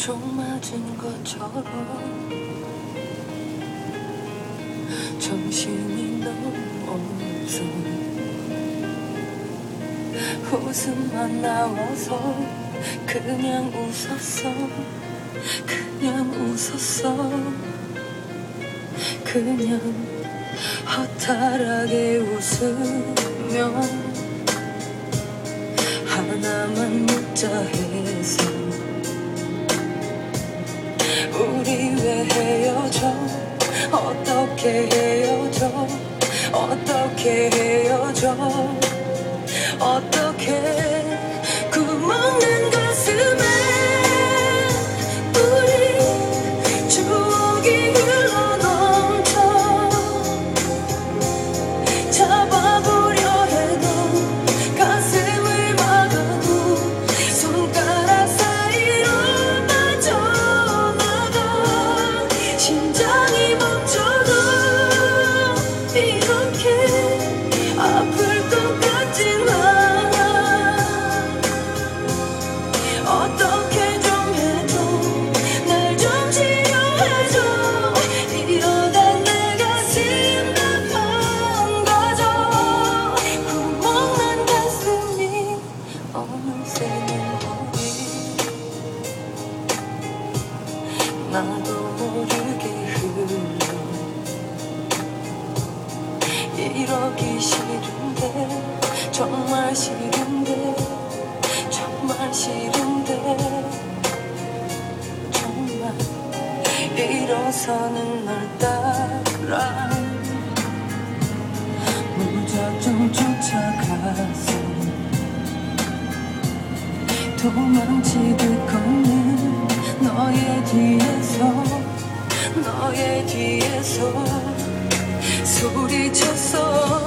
총 맞은 것처럼 정신이 너무 없어. 웃음만 나와서 그냥 웃었어. 그냥 웃었어. 그냥 허탈하게 웃으며 하나만 묻자 해서 어떻게 헤어져? 어떻게 헤어져? 어떻게 나도 모르게 흘러. 이러기 싫은데 정말 싫은데 정말 싫은데 정말 일어서는 널 따라 도망치듯 걷는 너의 뒤에서 너의 뒤에서 소리쳤어